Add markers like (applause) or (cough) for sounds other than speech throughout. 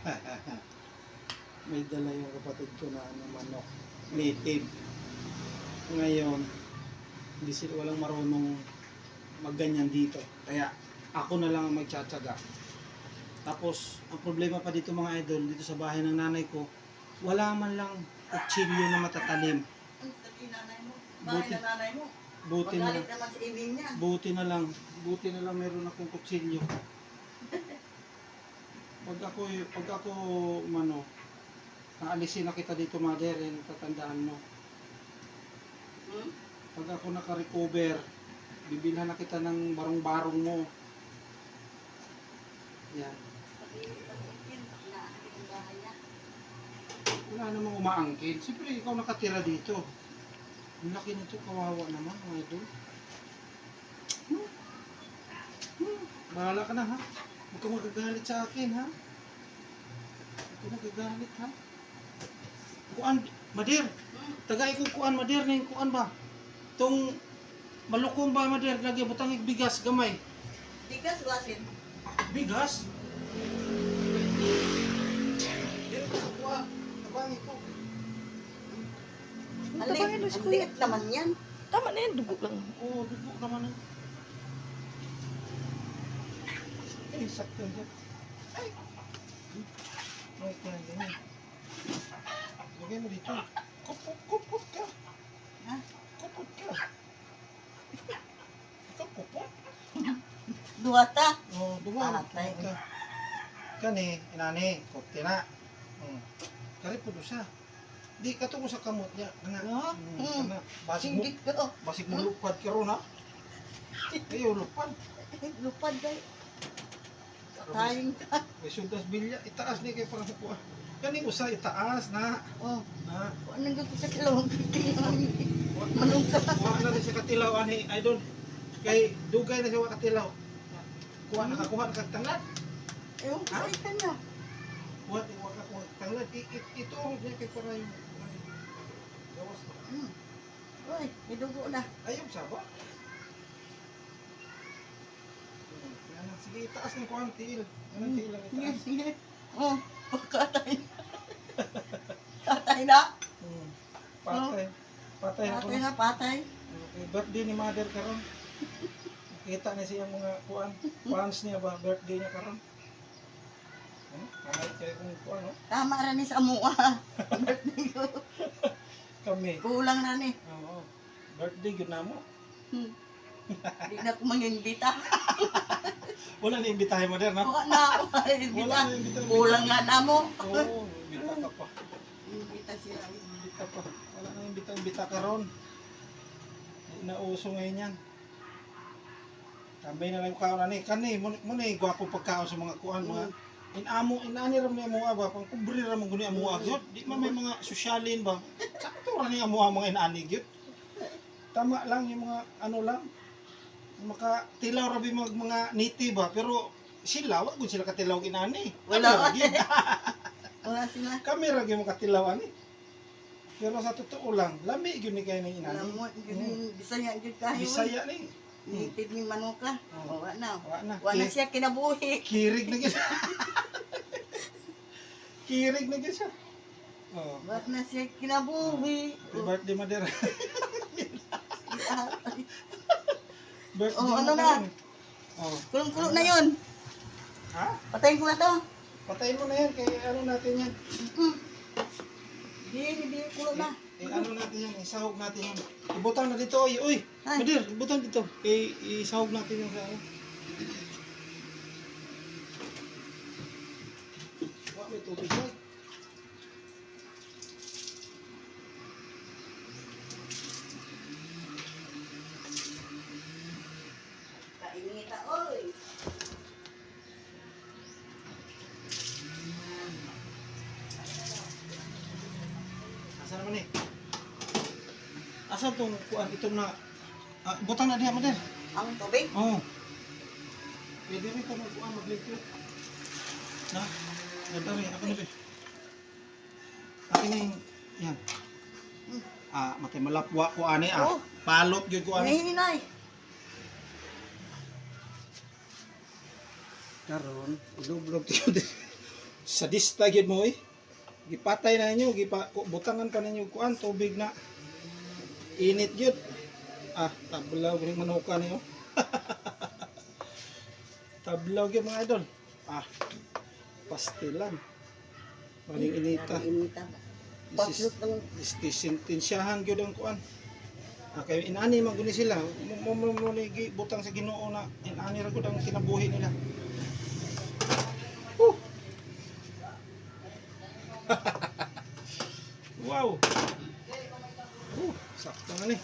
(laughs) May dala yung kapatid ko na ano, manok. Native. Ngayon, hindi sila walang marunong magganyan dito. Kaya ako na lang ang magtsatsaga. Tapos, ang problema pa dito mga idol, dito sa bahay ng nanay ko, wala man lang kutsilyo na matatalim. Buti. Buti na lang. Buti na lang, buti na lang meron akong kutsilyo. (laughs) Pag ako, pag ako, mano, naalisin na kita dito, mother, yan, tatandaan mo. Hmm? Pag ako naka-recover, bibilhan na kita ng barong-barong mo. Yan. Wala namang umaangkin. Siyempre, ikaw nakatira dito. Ang laki nito, kawawa naman, mga idol. Hmm. Hmm. Bahala ka na, ha? Huwag ka magagalit sa akin, ha? Huwag ka magagalit, ha? Kuan, Madir, tagay ko kuan, Madir, na yung kuan ba? Itong malukong ba, Madir, lagi butangig bigas, gamay. Tigas wasin. Bigas? Dito ko kuha, tabangi ko. Ang liit naman yan. Tama na yan, dugo lang. Oo, dugo naman ang... Eh, sakto yan. Ay! Ay, kaya ganyan. Lagay mo dito. Kupot, kupot ka. Ha? Kupot ka. Ikaw kupot? Duwata. Oo, duwa. Patay. Kupot ka. Kani, inani, kopti na. Hmm. Kari po doon. Di ka to sa kamot niya. Anak. Oo. Hmm, Hmm. anak. Basig mo, basig mo lupad ka ron ha. (laughs) Ayaw lupad. Lupad kayo. Tayong ka. May sundas bilya, itaas ni kay parang kuha. Kani usa itaas na. Oh, Na. anong gabi ka talawang kitingan? Manong ka. Kuha na rin siya katilaw ani idol. Kay dugay na siya wa katilaw. Kuha nakakuha na tanglad. Ewan ko ay ka na. Kuha ni wa kakuha tanglad. Ito niya kay para yung gawas na. Hmm. Uy, may dugo na. Ayaw sa ba? Hmm, na. Sige, itaas ng tiil. Anong tiil lang Sige, itaas? sige. Oh, pagkatay na. (laughs) Katay na. Hmm. Patay. Patay ako. Patay na, patay. Okay, birthday ni mother karon. Nakita niya siyang mga kuan, fans niya ba birthday niya karon. Ano? Kahit kayo kung kuan, no? Tama ra ni sa mua. (laughs) Birthday ko. Kami. Kulang na ni. Oo. Birthday yun na mo. Hmm. Hindi na ako mangimbita. (laughs) Wala na imbitahin mo der, no? Wala na ako Wala mangimbita. na. Kulang nga na mo. Oo, imbita ka pa. Imbita siya. Imbita pa. Wala na imbita, imbita karon. Nauso ngayon yan. Tambay na lang yung kaon ani. Kani, mo mo na yung gwapo pagkaon sa mga kuan, mga inamo, inani ram ni amo ba, pang kubri ram guni amo gyud. Di man may mga sosyalin ba. Sakto ra ni amo mga inani gyud. Tama lang yung mga ano lang. Makatilaw ra bi mga mga niti ba, pero sila wag gud sila katilaw og inani. Kami Wala. gyud. (laughs) Wala sila. Kami ra gyud makatilaw ani. Pero sa totoo lang, lami gyud ni kay Alam inani. mo, yun, Bisaya yun kayo. Bisaya ni. Nitid ni manuka. Oo. Wala na. Wa na. Wala siya kinabuhi. Kirig na gyud. (laughs) Kirig na gyud siya. Oh. Wala na siya kinabuhi. Happy birthday, Madera. (laughs) birthday Oh, ano na? karon. Oh. Kulong-kulo na yun. Ha? Patayin ko na to. Patayin mo na yan, kay ano natin yan. Hmm. Di, di, kulo na. Eh, ano natin yan, isahog natin yan. Ibutang na dito, oy. Ay. Madir, ibutang dito. Eh, isahog natin yung sa ano. Wa, may tubig na. Kainita, oy. Asa naman eh? Asa tong kuan itong na ah, butang na diha Madir. Ang tubig. Oo. Oh. Pwede rin ka magkuhan, mag-liquid. Na? Ganda rin, ako na ba? Akin na yung, yan. Ah, matay malapwa ko ani ah. Oh. Palot gyud ko ani. Nahihinay. Karon, ilublog tiyo (laughs) din. Sadista gyud mo eh. Gipatay na ninyo, gipa butangan pa ninyo kuan tubig na init gyud. Ah, tablaw gini manuka niyo. tablaw gyud mga idol. Ah, pastilan. Maring inita. Inita. Ng Istisintensyahan gyud ang kuan. Ah, kay inani man guni sila. Mo mo mo ni gi- butang sa Ginoo na inani ra gud ang kinabuhi nila. Sakto na ni.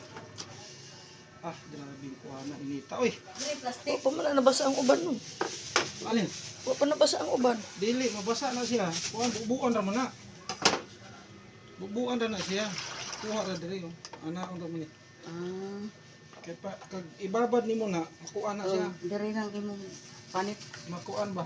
Ah, grabe ko na inita oy. Wa pa man nabasa ang uban nun. Alin? Wa pa nabasa ang uban. Dili mabasa na siya. Kuan bubuan ra man na. Bubuan ra na siya. Kuha ra diri oh. Ana ang ni. Ah, Kay pa kag ibabad nimo na, makuan na siya. oh, diri lang imong panit. Makuan ba?